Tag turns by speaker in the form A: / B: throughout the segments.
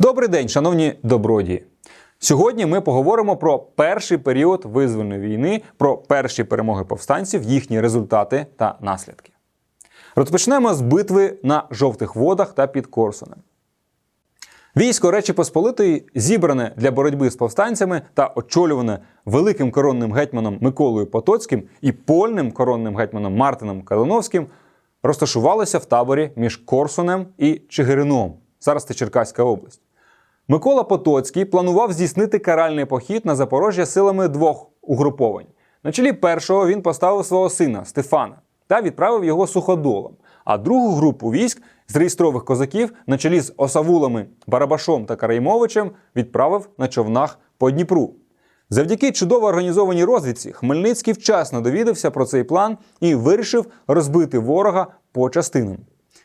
A: Добрий день, шановні добродії. Сьогодні ми поговоримо про перший період визвольної війни, про перші перемоги повстанців, їхні результати та наслідки. Розпочнемо з битви на жовтих водах та під Корсунем. Військо Речі Посполитої, зібране для боротьби з повстанцями та очолюване великим коронним гетьманом Миколою Потоцьким і польним коронним гетьманом Мартином Калиновським, розташувалося в таборі між Корсунем і Чигирином. Зараз це Черкаська область. Микола Потоцький планував здійснити каральний похід на Запорожжя силами двох угруповань. На чолі першого він поставив свого сина Стефана та відправив його суходолом. А другу групу військ з реєстрових козаків на чолі з осавулами Барабашом та Караймовичем відправив на човнах по Дніпру. Завдяки чудово організованій розвідці Хмельницький вчасно довідався про цей план і вирішив розбити ворога по частинам.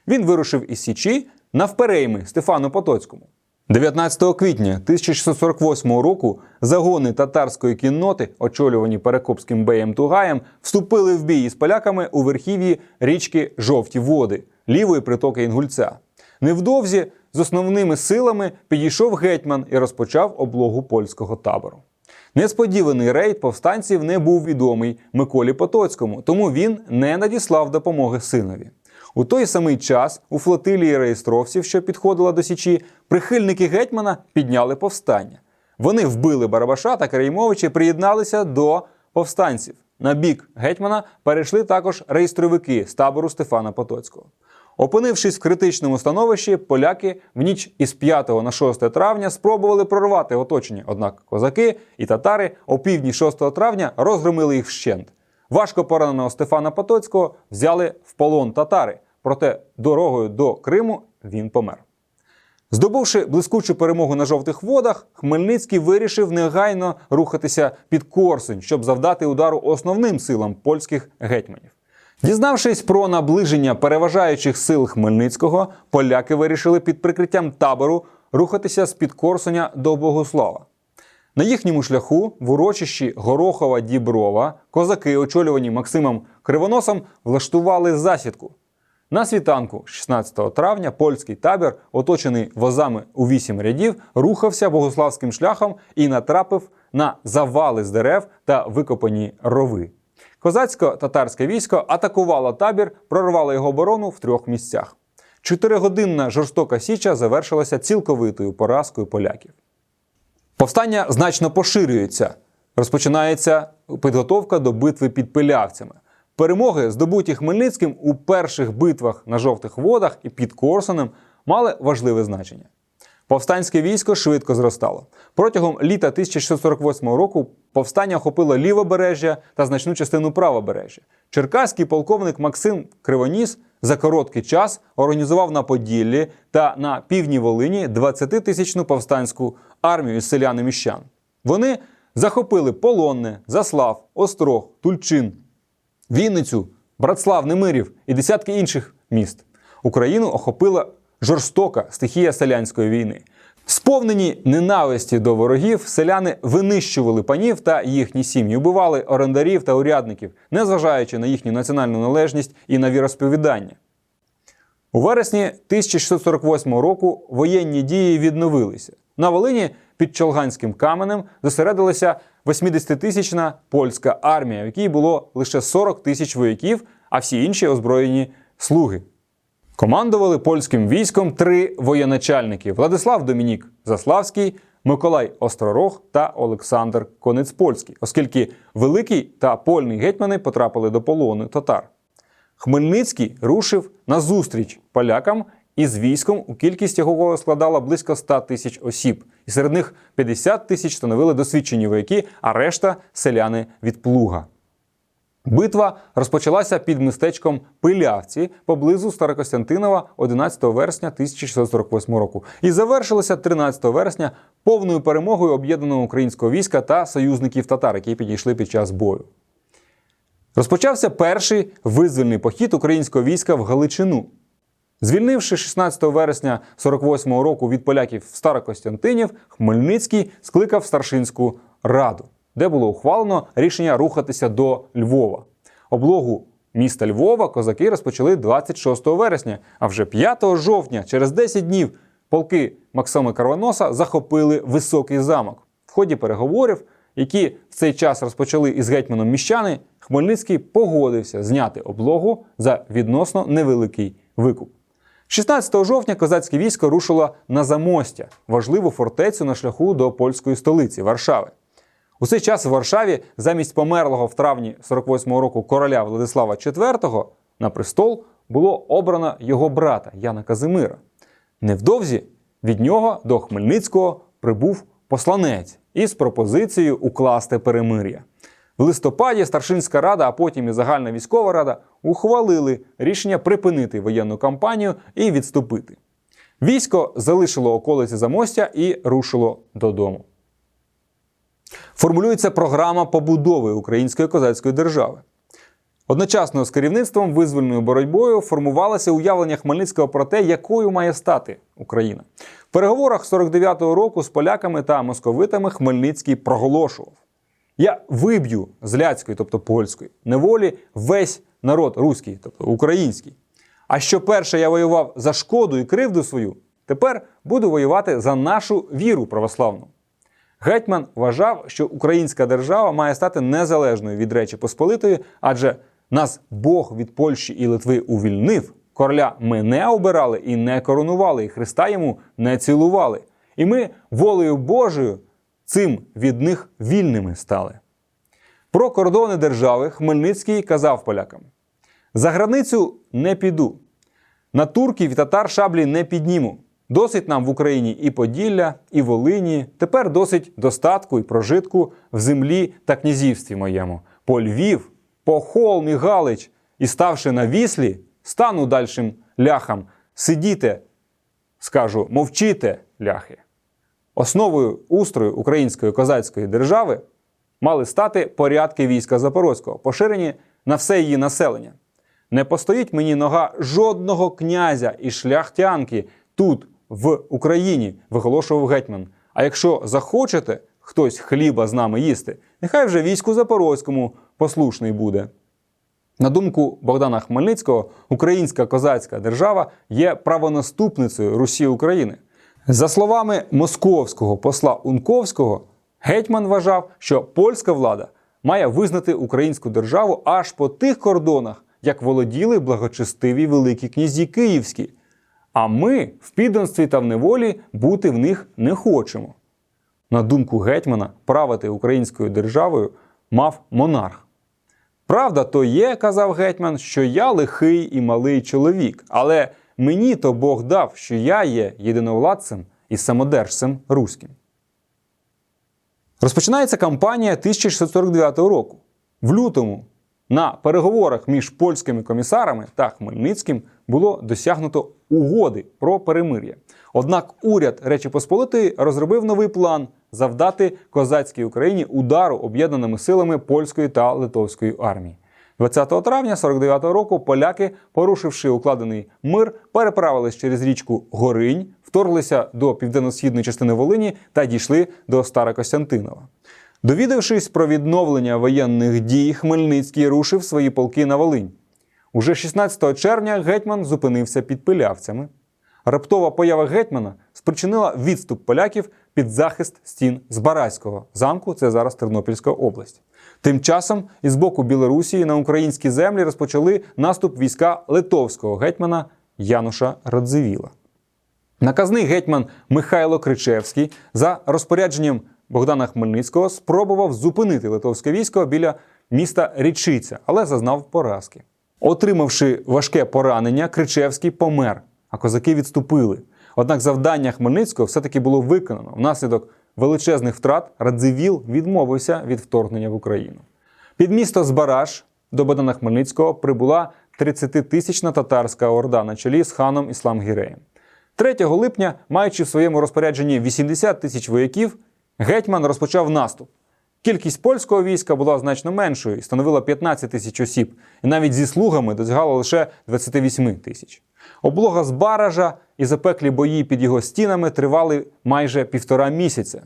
A: Він вирушив із Січі навперейми Стефану Потоцькому. 19 квітня 1648 року загони татарської кінноти, очолювані Перекопським беєм Тугаєм, вступили в бій із поляками у верхів'ї річки Жовті Води, лівої притоки Інгульця. Невдовзі з основними силами підійшов гетьман і розпочав облогу польського табору. Несподіваний рейд повстанців не був відомий Миколі Потоцькому, тому він не надіслав допомоги синові. У той самий час у флотилії реєстровців, що підходила до Січі, прихильники гетьмана підняли повстання. Вони вбили Барабаша та Кереймовича і приєдналися до повстанців. На бік гетьмана перейшли також реєстровики з табору Стефана Потоцького. Опинившись в критичному становищі, поляки в ніч із 5 на 6 травня спробували прорвати оточення. Однак козаки і татари о півдні 6 травня розгромили їх вщент. Важко пораненого Стефана Потоцького взяли в полон татари, проте дорогою до Криму він помер. Здобувши блискучу перемогу на жовтих водах, Хмельницький вирішив негайно рухатися під Корсунь, щоб завдати удару основним силам польських гетьманів. Дізнавшись про наближення переважаючих сил Хмельницького, поляки вирішили під прикриттям табору рухатися з під Корсуня до Богослава. На їхньому шляху в урочищі Горохова Діброва козаки, очолювані Максимом Кривоносом, влаштували засідку. На світанку 16 травня польський табір, оточений возами у вісім рядів, рухався богославським шляхом і натрапив на завали з дерев та викопані рови. Козацько-татарське військо атакувало табір, прорвало його оборону в трьох місцях. Чотиригодинна жорстока січа завершилася цілковитою поразкою поляків. Повстання значно поширюється. Розпочинається підготовка до битви під пилявцями. Перемоги, здобуті Хмельницьким у перших битвах на жовтих водах і під Корсунем, мали важливе значення. Повстанське військо швидко зростало. Протягом літа 1648 року повстання охопило лівобережжя та значну частину правобережжя. Черкаський полковник Максим Кривоніс за короткий час організував на Поділлі та на півдні Волині 20-тисячну повстанську армію із селян і міщан. Вони захопили Полонне, Заслав, Острог, Тульчин, Вінницю, Братслав, Немирів і десятки інших міст. Україну охопила жорстока стихія селянської війни. Сповнені ненависті до ворогів, селяни винищували панів та їхні сім'ї, убивали орендарів та урядників, незважаючи на їхню національну належність і на віросповідання. У вересні 1648 року воєнні дії відновилися. На Волині під Чолганським каменем зосередилася 80-тисячна польська армія, в якій було лише 40 тисяч вояків, а всі інші озброєні слуги. Командували польським військом три воєначальники: Владислав Домінік Заславський, Миколай Остророг та Олександр Конецпольський, оскільки великий та польний гетьмани потрапили до полону татар. Хмельницький рушив на зустріч полякам із військом, у кількість якого складала близько 100 тисяч осіб, і серед них 50 тисяч становили досвідчені вояки, а решта селяни від плуга. Битва розпочалася під містечком Пилявці поблизу Старокостянтинова 11 вересня 1648 року і завершилася 13 вересня повною перемогою об'єднаного українського війська та союзників татар, які підійшли під час бою. Розпочався перший визвольний похід українського війська в Галичину. Звільнивши 16 вересня 48-го року від поляків Старокостянтинів, Хмельницький скликав старшинську раду, де було ухвалено рішення рухатися до Львова. Облогу міста Львова козаки розпочали 26 вересня, а вже 5 жовтня, через 10 днів, полки Максима Карвоноса захопили високий замок. В ході переговорів, які в цей час розпочали із гетьманом міщани, Хмельницький погодився зняти облогу за відносно невеликий викуп. 16 жовтня козацьке військо рушило на Замостя, важливу фортецю на шляху до польської столиці Варшави. У цей час в Варшаві замість померлого в травні 48-го року короля Владислава IV на престол було обрано його брата Яна Казимира. Невдовзі від нього до Хмельницького прибув посланець із пропозицією укласти перемир'я. В листопаді Старшинська рада, а потім і загальна військова рада ухвалили рішення припинити воєнну кампанію і відступити. Військо залишило околиці Замостя і рушило додому. Формулюється програма побудови української козацької держави. Одночасно з керівництвом визвольною боротьбою формувалося уявлення Хмельницького про те, якою має стати Україна. В переговорах 49-го року з поляками та московитами Хмельницький проголошував: Я виб'ю з ляцької, тобто польської, неволі весь народ руський, тобто український. А що перше я воював за шкоду і кривду свою, тепер буду воювати за нашу віру православну. Гетьман вважав, що українська держава має стати незалежною від Речі Посполитої, адже нас Бог від Польщі і Литви увільнив. Короля ми не обирали і не коронували, і Христа йому не цілували. І ми волею Божою цим від них вільними стали. Про кордони держави Хмельницький казав полякам: за границю не піду, на турків і татар шаблі не підніму. Досить нам в Україні і Поділля, і Волині. Тепер досить достатку і прожитку в землі та князівстві моєму. По Львів, по Холм і Галич, і ставши на віслі, стану дальшим ляхам. Сидіте, скажу, мовчите, ляхи. Основою устрою української козацької держави мали стати порядки війська Запорозького, поширені на все її населення. Не постоїть мені нога жодного князя і шляхтянки тут, в Україні, виголошував гетьман. А якщо захочете хтось хліба з нами їсти, нехай вже війську Запорозькому послушний буде. На думку Богдана Хмельницького, українська козацька держава є правонаступницею Русі України. За словами московського посла Унковського, гетьман вважав, що польська влада має визнати українську державу аж по тих кордонах, як володіли благочестиві великі князі київські. А ми в підданстві та в неволі бути в них не хочемо. На думку гетьмана, правити українською державою мав монарх. Правда, то є, казав гетьман, що я лихий і малий чоловік, але мені то Бог дав, що я є єдиновладцем і самодержцем руським. Розпочинається кампанія 1649 року. В лютому на переговорах між польськими комісарами та Хмельницьким було досягнуто угоди про перемир'я. Однак уряд Речі Посполитої розробив новий план завдати козацькій Україні удару об'єднаними силами польської та литовської армії. 20 травня 49-го року поляки, порушивши укладений мир, переправились через річку Горинь, вторглися до південно-східної частини Волині та дійшли до Старокостянтинова. Довідавшись про відновлення воєнних дій, Хмельницький рушив свої полки на Волинь. Уже 16 червня гетьман зупинився під пилявцями. Раптова поява гетьмана спричинила відступ поляків під захист стін Збаразького замку, це зараз Тернопільська область. Тим часом із боку Білорусі на українські землі розпочали наступ війська литовського гетьмана Януша Радзивіла. Наказний гетьман Михайло Кричевський за розпорядженням Богдана Хмельницького спробував зупинити литовське військо біля міста Річиця, але зазнав поразки. Отримавши важке поранення, Кричевський помер, а козаки відступили. Однак завдання Хмельницького все-таки було виконано. Внаслідок величезних втрат Радзивіл відмовився від вторгнення в Україну. Під місто Збараж до Богдана Хмельницького прибула 30-тисячна татарська орда на чолі з ханом Іслам Гіреєм. 3 липня, маючи в своєму розпорядженні 80 тисяч вояків, гетьман розпочав наступ. Кількість польського війська була значно меншою і становила 15 тисяч осіб, і навіть зі слугами досягала лише 28 тисяч. Облога з баража і запеклі бої під його стінами тривали майже півтора місяця.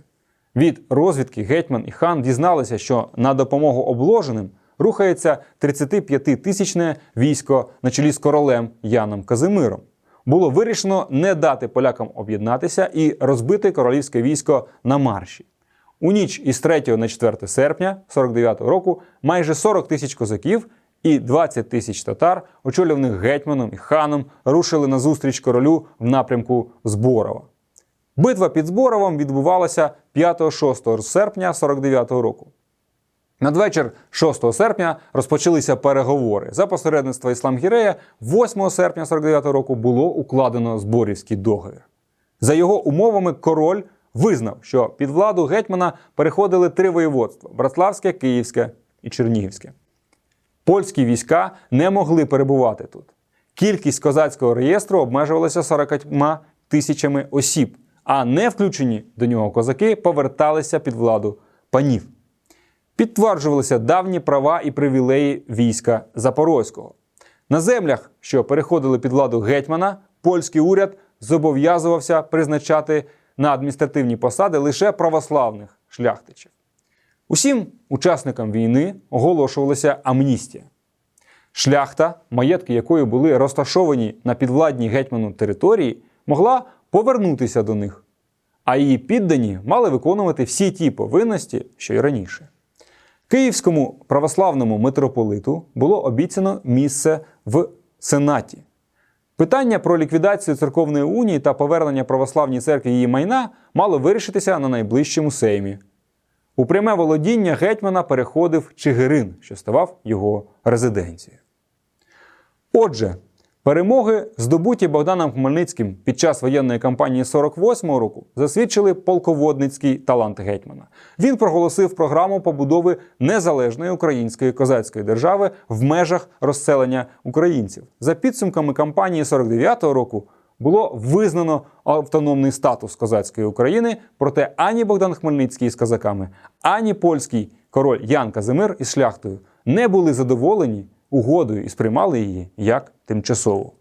A: Від розвідки гетьман і хан дізналися, що на допомогу обложеним рухається 35-тисячне військо на чолі з королем Яном Казимиром. було вирішено не дати полякам об'єднатися і розбити королівське військо на марші. У ніч із 3 на 4 серпня 49 року майже 40 тисяч козаків і 20 тисяч татар, очолюваних гетьманом і ханом, рушили на зустріч королю в напрямку Зборова. Битва під Зборовом відбувалася 5-6 серпня 49-го року. Надвечір 6 серпня розпочалися переговори. За посередництва Ісламгірея 8 серпня 49 року було укладено зборівський договір. За його умовами король визнав, що під владу гетьмана переходили три воєводства: Братславське, Київське і Чернігівське. Польські війська не могли перебувати тут. Кількість козацького реєстру обмежувалася 40 тисячами осіб, а не включені до нього козаки поверталися під владу панів. Підтверджувалися давні права і привілеї війська Запорозького. На землях, що переходили під владу гетьмана, польський уряд зобов'язувався призначати на адміністративні посади лише православних шляхтичів. Усім учасникам війни оголошувалася амністія. Шляхта, маєтки якої були розташовані на підвладній гетьману території, могла повернутися до них, а її піддані мали виконувати всі ті повинності, що й раніше. Київському православному митрополиту було обіцяно місце в Сенаті. Питання про ліквідацію церковної унії та повернення православній церкві її майна мало вирішитися на найближчому сеймі. У пряме володіння гетьмана переходив Чигирин, що ставав його резиденцією. Отже, перемоги, здобуті Богданом Хмельницьким під час воєнної кампанії 48-го року, засвідчили полководницький талант гетьмана. Він проголосив програму побудови незалежної української козацької держави в межах розселення українців. За підсумками кампанії 49-го року було визнано автономний статус козацької України, проте ані Богдан Хмельницький з козаками, ані польський король Ян Казимир із шляхтою не були задоволені угодою і сприймали її як тимчасову.